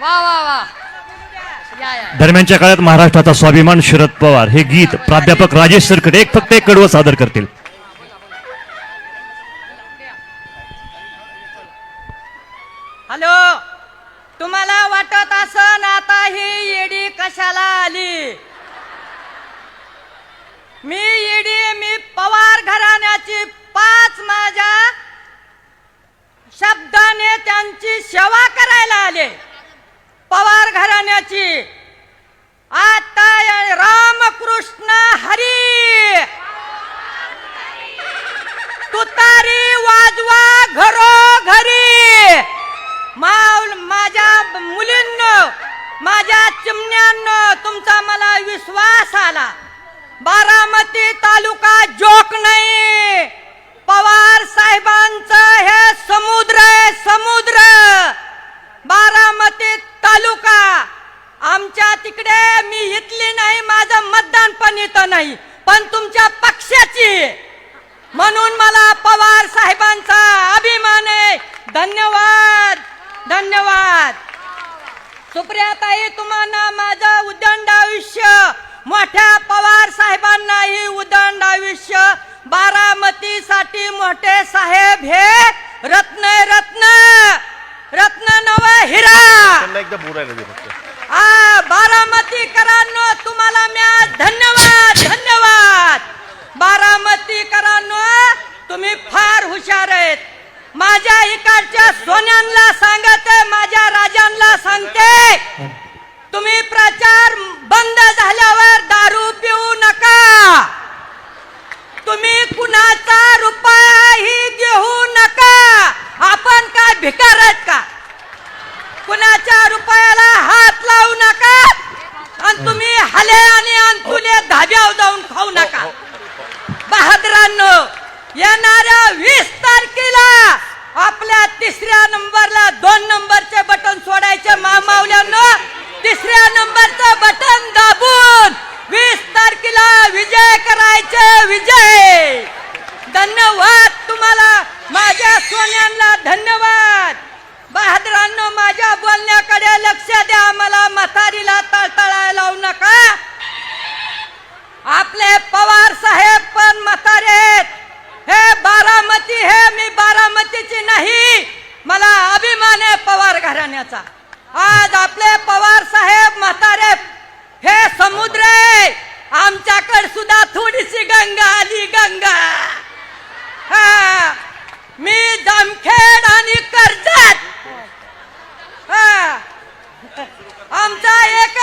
वा वा वा. दरम्यानच्या काळात महाराष्ट्राचा स्वाभिमान शरद पवार हे गीत प्राध्यापक राजेश सरकडे एक फक्त एक कडवं सादर करतील. हॅलो तुम्हाला वाटत असन आता ही येडी कशाला आली? मी येडी मी पवार घराण्याची पाच माझ्या शब्दाने त्यांची सेवा करायला आले. पवार घराण्याची. आता रामकृष्ण हरी. तुतारी वाजवा घरोघरी. माऊल माझ्या मुलींनो माझ्या चिमण्यांनो तुमचा मला विश्वास आला. बारामती तालुका जोक नाही. पवार साहेबांचं हे समुद्र आहे समुद्र बारामती तालुका आमच्या तिकडे मी इथली नाही माझं मतदान पण इथं नाही पण तुमच्या पक्षाची. म्हणून मला पवार साहेबांचा अभिमान आहे. धन्यवाद धन्यवाद. सुप्रियाताई तुम्हाला माझं उदंड आयुष्य मोठ्या पवार साहेबांनाही उदंड आयुष्य बारामतीसाठी मोठे साहेब हे रत्न रत्न. रत्न नव हिरा. एकदा बोलायला आ बारामतीकरांनो तुम्हाला मी आज धन्यवाद धन्यवाद बारामतीकरांनो तुम्ही फार हुशार आहेत माझ्या इकडच्या सोन्यांना सांगते माझ्या राजांना सांगते. तुम्ही प्रचार बंद झाल्यावर दारू पिऊ नका. तुम्ही कुणाचा रुपयाही घेऊ नका. आपण काय भिकार आहेत का? कुणाच्या रुपयाला हात लावू नका. आणि तुम्ही हले आणि विजय! धन्यवाद तुम्हाला! माझ्या सोन्यांना धन्यवाद! बहादरांनो माझ्या बोलण्याकडे लक्ष द्या. मला म्हातारीला तळतळायला लावू नका. आपले पवार साहेब पण म्हातारे हे बारामती हे मी बारामतीची नाही. मला अभिमान आहे पवार घराण्याचा. आज आपले पवार साहेब म्हातारे हे समुद्र आहे आमच्याकडे सुद्धा थोडीशी गंगा आली गंगा हा मी जामखेड आणि कर्जत हा आमचा एक